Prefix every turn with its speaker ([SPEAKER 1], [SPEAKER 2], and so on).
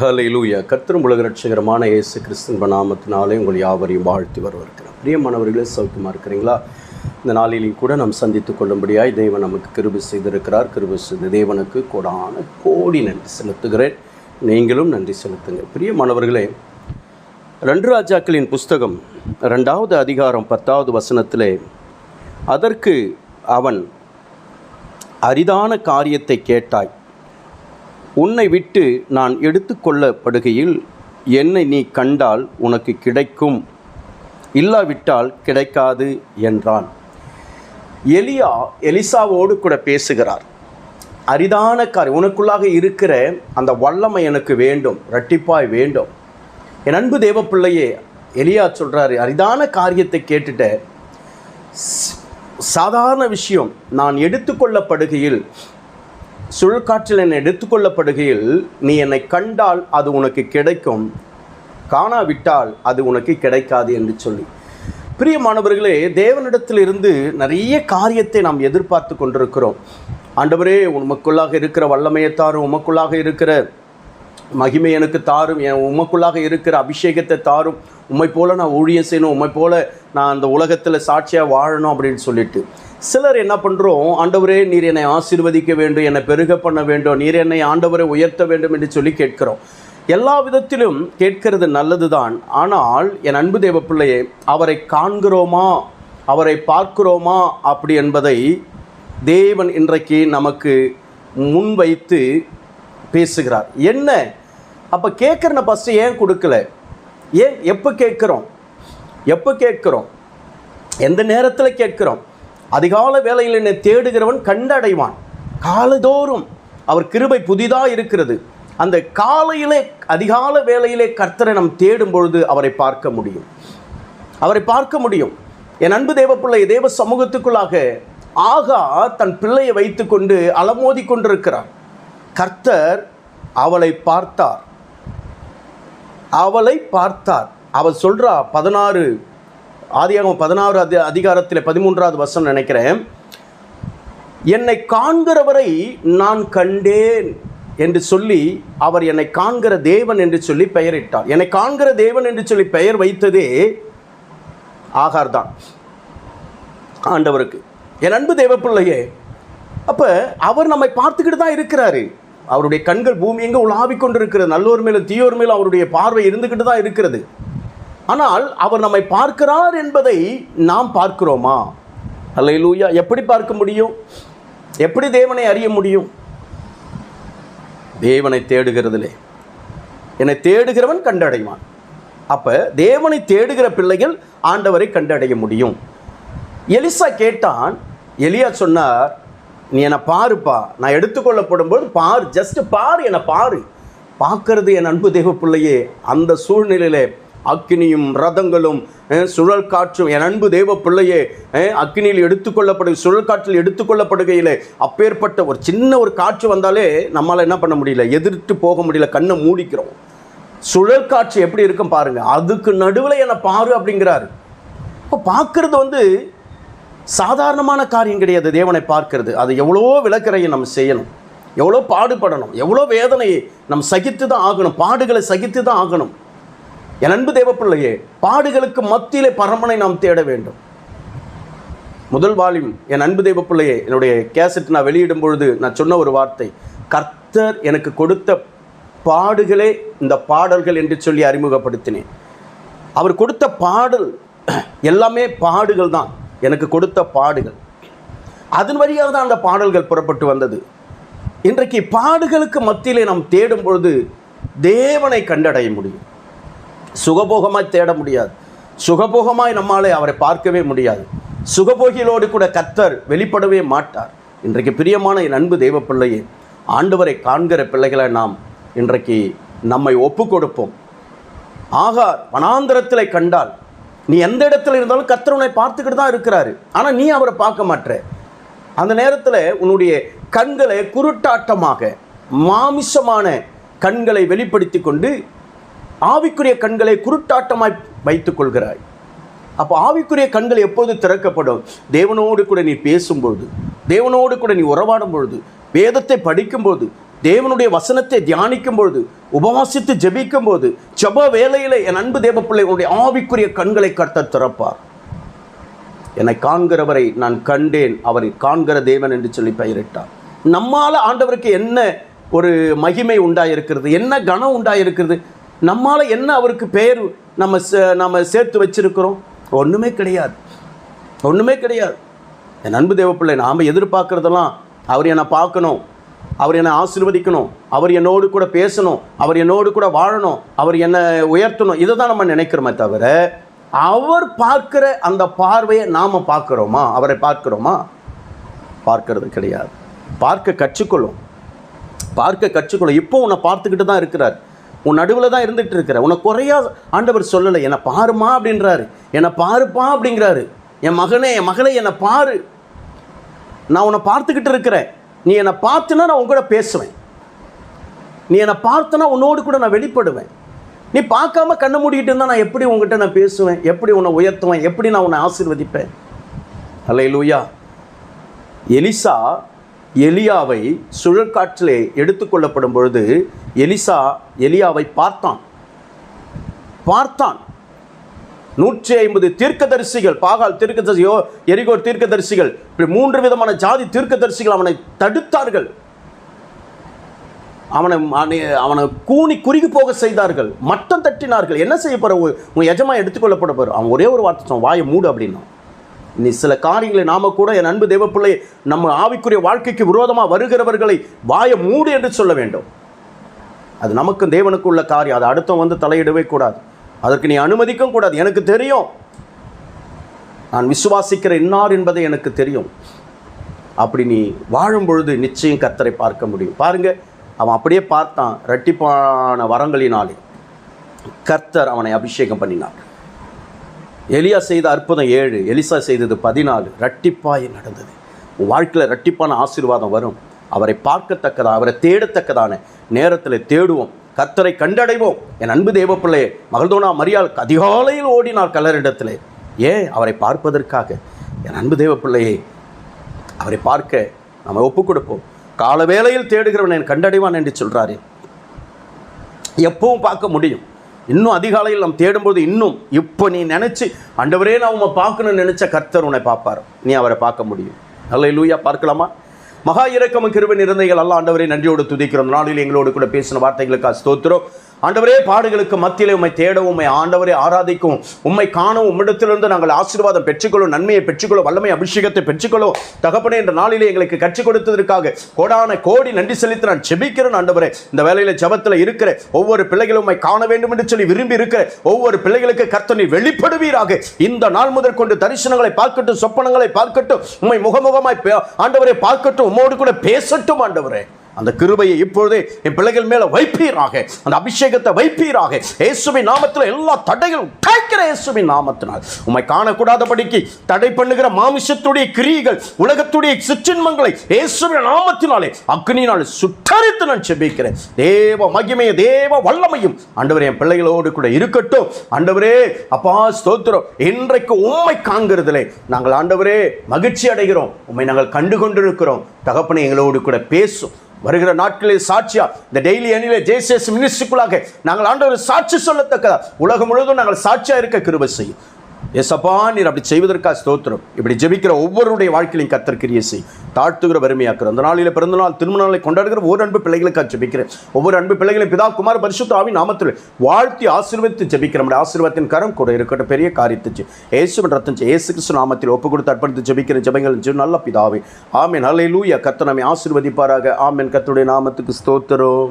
[SPEAKER 1] ஹalleluya. கர்த்தரும் உலக ரட்சகரமான இயேசு கிறிஸ்தன் நாமத்தினாலே உங்கள் யாவரையும் வாழ்த்தி வரவிருக்கிறேன் பிரியமானவர்களே சௌக்கியமாக இருக்கிறீங்களா? இந்த நாளிலையும் கூட நாம் சந்தித்து கொள்ளும்படியாய் தேவன் நமக்கு கிருபி செய்திருக்கிறார். கிருபி செய்த தேவனுக்கு கோடான கோடி நன்றி செலுத்துகிறேன். நீங்களும் நன்றி செலுத்துங்க. பிரியமானவர்களே ரெண்டு ராஜாக்களின் புஸ்தகம் ரெண்டாவது அதிகாரம் பத்தாவது வசனத்திலே அதற்கு அவன் அரிதான காரியத்தை கேட்டாய். உன்னை விட்டு நான் எடுத்துக்கொள்ளப்படுகையில் என்னை நீ கண்டால் உனக்கு கிடைக்கும். இல்லாவிட்டால் கிடைக்காது என்றான். எலியா எலிசாவோடு கூட பேசுகிறார். அரிதான காரியம். உனக்குள்ளாக இருக்கிற அந்த வல்லமை எனக்கு வேண்டும் ரட்டிப்பாய் வேண்டும். என் அன்பு தேவ பிள்ளையே எலியா சொல்கிறாரு அரிதான காரியத்தை கேட்டுட்ட சாதாரண விஷயம் நான் எடுத்துக்கொள்ளப்படுகையில் சுழற்காற்றில் என்னை எடுத்துக்கொள்ளப்படுகையில் நீ என்னை கண்டால் அது உனக்கு கிடைக்கும். காணாவிட்டால் அது உனக்கு கிடைக்காது என்று சொல்லி. பிரியமானவர்களே தேவனிடத்தில் இருந்து நிறைய காரியத்தை நாம் எதிர்பார்த்து கொண்டிருக்கிறோம். ஆண்டவரே உமக்குள்ளாக இருக்கிற வல்லமையை தாரும் உமக்குள்ளாக இருக்கிற மகிமை எனக்கு தாரும் என் உமக்குள்ளாக இருக்கிற அபிஷேகத்தை தாரும். உம்மை போல் நான் ஊழியம் செய்யணும் உம்மை போல் நான் அந்த உலகத்தில் சாட்சியாக வாழணும் அப்படின்னு சொல்லிட்டு. சிலர் என்ன பண்ணுறோம் ஆண்டவரே நீர் என்னை ஆசீர்வதிக்க வேண்டும் என்னை பெருக பண்ண வேண்டும் நீர் என்னை ஆண்டவரை உயர்த்த வேண்டும் என்று சொல்லி கேட்கிறோம். எல்லா விதத்திலும் கேட்கிறது நல்லதுதான். ஆனால் என் அன்பு தேவ பிள்ளையே அவரை காண்கிறோமா? அவரை பார்க்கிறோமா? அப்படி என்பதை தேவன் இன்றைக்கு நமக்கு முன்வைத்து பேசுகிறார். என்ன? அப்போ கேட்குறன ஃபஸ்ட்டு ஏன் கொடுக்கல? ஏன் எப்போ கேட்குறோம்? எப்போ கேட்குறோம்? எந்த நேரத்தில் கேட்குறோம்? அதிகால வேலையில் என்னை தேடுகிறவன் கண்டடைவான். காலதோறும் அவர் கிருபை புதிதாக இருக்கிறது. அந்த காலையிலே அதிகால வேலையிலே கர்த்தரை நாம் தேடும் பொழுது அவரை பார்க்க முடியும். அவரை பார்க்க முடியும். என் அன்பு தேவப்பிள்ளை தேவ சமூகத்துக்குள்ளாக ஆகா தன் பிள்ளையை வைத்துக்கொண்டு அலமோதி கொண்டிருக்கிறார். கர்த்தர் அவளை பார்த்தார். அவளை பார்த்தார். அவள் சொல்றா பதினாறு ஆதியாகவும் பதினாறு அதி அதிகாரத்தில் பதிமூன்றாவது வசனம் நினைக்கிறேன். என்னை காண்கிறவரை நான் கண்டேன் என்று சொல்லி அவர் என்னை காண்கிற தேவன் என்று சொல்லி பெயரிட்டார். என்னை காண்கிற தேவன் என்று சொல்லி பெயர் வைத்ததே ஆகார் தான் ஆண்டவருக்கு. என் அன்பு தேவப்பிள்ளையே அப்போ அவர் நம்மை பார்த்துக்கிட்டு தான் இருக்கிறாரு. அவருடைய கண்கள் பூமி எங்கே உலாவிக் கொண்டிருக்கிறது நல்லோர் மேலும் தீயோர் மேலும் அவருடைய பார்வை இருந்துக்கிட்டு தான் இருக்கிறது. ஆனால் அவர் நம்மை பார்க்கிறார் என்பதை நாம் பார்க்கிறோமா? அல்லையிலூயா எப்படி பார்க்க முடியும்? எப்படி தேவனை அறிய முடியும்? தேவனை தேடுகிறதுலே. என்னை தேடுகிறவன் கண்டடைவான். அப்போ தேவனை தேடுகிற பிள்ளைகள் ஆண்டவரை கண்டடைய முடியும். எலிசா கேட்டான் எலியா சொன்னார் நீ என்னை பாருப்பா. நான் எடுத்துக்கொள்ளப்படும் போது ஜஸ்ட் பார் என்னை பாரு. பார்க்கறது என் அன்பு தேவ பிள்ளையே. அந்த சூழ்நிலையிலே அக்னியும் ரதங்களும் சுழல் காற்றும் என் அன்பு தேவ பிள்ளையே அக்னியில் அக்கினியில் எடுத்துக்கொள்ளப்படு சுழல் காற்றில் எடுத்துக்கொள்ளப்படுகையில் அப்பேற்பட்ட ஒரு சின்ன ஒரு காற்று வந்தாலே நம்மளால் என்ன பண்ண முடியல எதிர்த்து போக முடியல கண்ணை மூடிக்கிறோம். சுழல் காற்று எப்படி இருக்கும் பாருங்க அதுக்கு நடுவில் என்னை பாரு அப்படிங்கிறாரு. இப்போ பார்க்கறது வந்து சாதாரணமான காரியம் கிடையாது தேவனை பார்க்கறது. அது எவ்வளோ விளக்கறையை நம்ம செய்யணும். எவ்வளோ பாடுபடணும் எவ்வளோ வேதனையை நம்ம சகித்து தான் ஆகணும் பாடுகளை சகித்து தான் ஆகணும். என் அன்பு தேவப்பிள்ளையே பாடுகளுக்கு மத்தியிலே பரமனை நாம் தேட வேண்டும். முதல் வால்யூம் என் அன்பு தேவப்பிள்ளையே என்னுடைய கேசட் நான் வெளியிடும் பொழுது நான் சொன்ன ஒரு வார்த்தை. கர்த்தர் எனக்கு கொடுத்த பாடுகளே இந்த பாடல்கள் என்று சொல்லி அறிமுகப்படுத்தினேன். அவர் கொடுத்த பாடல் எல்லாமே பாடுகள் தான். எனக்கு கொடுத்த பாடுகள். அதன் வழியாக தான் அந்த பாடல்கள் புறப்பட்டு வந்தது. இன்றைக்கு பாடுகளுக்கு மத்தியிலே நாம் தேடும் பொழுது தேவனை கண்டடைய முடியும். சுகபோகமாய் தேட முடியாது. சுகபோகமாய் நம்மாலே அவரை பார்க்கவே முடியாது. சுகபோகிகளோடு கூட கத்தர் வெளிப்படவே மாட்டார். இன்றைக்கு பிரியமான என் அன்பு தெய்வ பிள்ளையே ஆண்டவரை காண்கிற பிள்ளைகளை நாம் இன்றைக்கு நம்மை ஒப்பு கொடுப்போம் ஆகார் வனாந்திரத்தில் கண்டால் நீ எந்த இடத்துல இருந்தாலும் கத்தர் உன்னை பார்த்துக்கிட்டு தான் இருக்கிறாரு. ஆனால் நீ அவரை பார்க்க மாட்டே. அந்த நேரத்தில் உன்னுடைய கண்களை குருட்டாட்டமாக மாமிசமான கண்களை வெளிப்படுத்தி கொண்டு ஆவிக்குரிய கண்களை குருட்டாட்டமாய் வைத்துக் கொள்கிறாய் அப்போ ஆவிக்குரிய கண்கள் எப்போது திறக்கப்படும்? தேவனோடு கூட நீ பேசும்பொழுது தேவனோடு கூட நீ உறவாடும் பொழுது வேதத்தை படிக்கும்போது தேவனுடைய வசனத்தை தியானிக்கும் பொழுது உபவாசித்து ஜபிக்கும் போது ஜப வேலையில் என் அன்பு தேவ பிள்ளைகளுடைய ஆவிக்குரிய கண்களை கர்த்தர் திறப்பார். என்னை காண்கிறவரை நான் கண்டேன் அவரை காண்கிற தேவன் என்று சொல்லி பெயரிட்டார். நம்மால் ஆண்டவருக்கு என்ன ஒரு மகிமை உண்டாயிருக்கிறது? என்ன கனம் உண்டாயிருக்கிறது? நம்மால் என்ன அவருக்கு பெயர் நம்ம சே- நம்ம சேர்த்து வச்சிருக்கிறோம்? ஒன்றுமே கிடையாது. ஒன்றுமே கிடையாது. என் அன்பு தேவப்பிள்ளை நாம் எதிர்பார்க்குறதெல்லாம் அவர் என்னை பார்க்கணும். அவர் என்னை ஆசிர்வதிக்கணும். அவர் என்னோடு கூட பேசணும். அவர் என்னோடு கூட வாழணும். அவர் என்னை உயர்த்தணும். இதை தான் நம்ம நினைக்கிறோமே தவிர அவர் பார்க்குற அந்த பார்வையை நாம் பார்க்குறோமா? அவரை பார்க்குறோமா? பார்க்கறது கிடையாது. பார்க்க கற்றுக்கொள்ளும். பார்க்க கற்றுக்கொள்ளும். இப்போ உன்னை பார்த்துக்கிட்டு தான் இருக்கிறார். உன் நடுவில் தான் இருந்துகிட்டு இருக்கிற உன்னை குறையா ஆண்டவர் சொல்லலை. என்னை பாருமா அப்படின்றாரு. என்னை பாருப்பா அப்படிங்கிறாரு. என் மகனே என் மகளே என்னை பாரு. நான் உன்னை பார்த்துக்கிட்டு இருக்கிறேன். நீ என்னை பார்த்துனா நான் உன் கூட பேசுவேன். நீ என்னை பார்த்தனா உன்னோடு கூட நான் வெளிப்படுவேன். நீ பார்க்காம கண்ணை மூடிக்கிட்டு இருந்தால் நான் எப்படி உங்ககிட்ட நான் பேசுவேன்? எப்படி உன்னை உயர்த்துவேன்? எப்படி நான் உன்னை ஆசீர்வதிப்பேன்? அல்லையிலூயா எலிசா எலியாவை சுழற்காற்றிலே எடுத்துக்கொள்ளப்படும் பொழுது எலிசா எலியாவை பார்த்தான். பார்த்தான். நூற்றி ஐம்பது தீர்க்கதரிசிகள் பாகால் தீர்க்கதரிசியோ எரிகோர் தீர்க்கதரிசிகள் இப்படி மூன்று விதமான ஜாதி தீர்க்கதரிசிகள் அவனை தடுத்தார்கள். அவனை அவனை- கூணி கூனி குறுகி போக செய்தார்கள். மட்டம் தட்டினார்கள். என்ன செய்ய போகிற உன் எஜமா எடுத்துக்கொள்ளப்பட போற. அவன் ஒரே ஒரு வார்த்தை வாயை மூடு அப்படின்னா. நீ சில காரியங்களை நாம கூட என் அன்பு தேவப்பிள்ளை நம்ம ஆவிக்குரிய வாழ்க்கைக்கு விரோதமாக வருகிறவர்களை வாய மூடு என்று சொல்ல வேண்டும். அது நமக்கும் தேவனுக்கு உள்ள காரியம். அது அடுத்தவன் வந்து தலையிடவே கூடாது. அதற்கு நீ அனுமதிக்கவும் கூடாது. எனக்கு தெரியும். நான் விசுவாசிக்கிற இன்னார் என்பதை எனக்கு தெரியும். அப்படி நீ வாழும் பொழுது நிச்சயம் கர்த்தரை பார்க்க முடியும். பாருங்க அவன் அப்படியே பார்த்தான் ரெட்டிப்பான வரங்களினாலே. கர்த்தர் அவனை அபிஷேகம் பண்ணினார். எலியா செய்த அற்புதம் ஏழு எலிசா செய்தது பதினாலு. ரட்டிப்பாய் நடந்தது. வாழ்க்கையில் ரட்டிப்பான ஆசீர்வாதம் வரும். அவரை பார்க்கத்தக்கதா அவரை தேடத்தக்கதான நேரத்தில் தேடுவோம். கத்தரை கண்டடைவோம். என் அன்பு தேவப்பிள்ளையே மகள்தோனா மரியாள் அதிகாலையில் ஓடினார் கலரிடத்தில் ஏன் அவரை பார்ப்பதற்காக? என் அன்பு தேவப்பிள்ளையே அவரை பார்க்க நம்ம ஒப்புக் கொடுப்போம் கால வேளையில் தேடுகிறவன் என் கண்டடைவான் என்று சொல்கிறாரு எப்பவும் பார்க்க முடியும். இன்னும் அதிகாலையில் நாம் தேடும்போது இன்னும் இப்போ நீ நினச்சி அண்டவரே நான் உம்மை பார்க்கணும்னு நினச்ச கர்த்தர் உன்னை பார்ப்பார். நீ அவரை பார்க்க முடியும். நல்ல லூயா பார்க்கலாமா? மகா இறக்கமும் கிருபை நிறந்தைகள் எல்லாம் ஆண்டவரை நன்றியோடு துதிக்கிறோம். நாளில் எங்களோடு கூட பேசின வார்த்தைகளுக்கு ஸ்தோத்திரம். ஆண்டவரே பாடுகளுக்கு மத்தியிலே உம்மை தேடவும் உம்மை ஆண்டவரே ஆராதிக்கும் உம்மை காணவும் உம்மிடத்திலிருந்து நாங்கள் ஆசீர்வாதம் பெற்றுக்கொள்ளும் நன்மையை பெற்றுக்கொள்ளும் வல்லமை அபிஷேகத்தை பெற்றுக்கொள்ளும். தகப்பனே என்ற நாளிலே எங்களுக்கு கற்றுக் கொடுத்ததற்காக கோடான கோடி நன்றி செலுத்தி நான் ஜெபிக்கிறேன் ஆண்டவரே. இந்த வேலையில ஜெபத்தில் இருக்கிற ஒவ்வொரு பிள்ளைகளும் உண்மை காண வேண்டும் என்று சொல்லி விரும்பி இருக்கிற ஒவ்வொரு பிள்ளைகளுக்கு கர்த்தனை வெளிப்படுவீராக. இந்த நாள் முதற் கொண்டு தரிசனங்களை பார்க்கட்டும் சொப்பனங்களை பார்க்கட்டும் உம்மை முகமுகமாய் ஆண்டவரை பார்க்கட்டும் உம்மோடு கூட பேசட்டும் ஆண்டவரே. அந்த கிருபையை இப்பொழுதே என் பிள்ளைகள் மேல வைப்பீராக. அந்த அபிஷேகத்தை வைப்பீராக. இயேசுவின் நாமத்தில் எல்லா தடைகளும் காய்க்கிற இயேசுவின் நாமத்தினால். உம்மை காணக்கூடாதபடிக்கு தடை பண்ணுகிற மாமிசத்துடைய கிரியைகள் உலகத்துடைய சிற்றின்மங்களை இயேசுவின் நாமத்தினாலே அக்னினாலே சுட்டரித்து நான் செபிக்கிறேன். தேவ மகிமையை தேவ வல்லமையும் ஆண்டவர் என் பிள்ளைகளோடு கூட இருக்கட்டும். ஆண்டவரே அப்பா ஸ்தோத்திரம். இன்றைக்கு உம்மை காண்கிறதுலே நாங்கள் ஆண்டவரே மகிழ்ச்சி அடைகிறோம். உம்மை நாங்கள் கண்டு கொண்டிருக்கிறோம் தகப்பனை எங்களோடு கூட பேசும். வருகிற நாட்களில் சாட்சியா இந்த டெய்லி அணில ஜேசிஎஸ் மினிஸ்ட்ரிக்குள்ளாக நாங்கள் ஆண்டவர் சாட்சி சொல்லத்தக்கதா. உலகம் முழுவதும் நாங்கள் சாட்சியா இருக்க கிருபை செய்யும். எசப்பா நீர் அப்படி செய்வதற்காக ஸ்தோத்திரம். இப்படி ஜெபிக்கிற ஒவ்வொருடைய வாழ்க்கையிலையும் கத்திருக்கிறிய செய். தாழ்த்துகிற வறுமையாக்குற. அந்த நாளில் பிறந்த நாள் திருமண நாளை கொண்டாடுகிற ஒவ்வொரு அன்பு பிள்ளைகளுக்காக ஜெபிக்கிறேன். ஒவ்வொரு அன்பு பிள்ளைகளையும் பிதா குமார் பரிசுத்த ஆவி நாமத்தில் வாழ்த்தி ஆசீர்வதித்து ஜெபிக்கிற நம்முடைய ஆசீர்வாதத்தின் கரம் கூட இருக்கட்டும். பெரிய காரியத்துச்சு ஏசு இயேசுவின் ரத்தம் செய். கிறிஸ்து நாமத்தில் ஒப்பு கொடுத்து அர்ப்பணித்து ஜெபிக்கிற ஜெபங்கள் நல்ல பிதாவே. ஆமென். ஹalleluya. கத்த நம்மை ஆசீர்வதிப்பாராக. ஆமென். கத்துடைய நாமத்துக்கு ஸ்தோத்திரம்.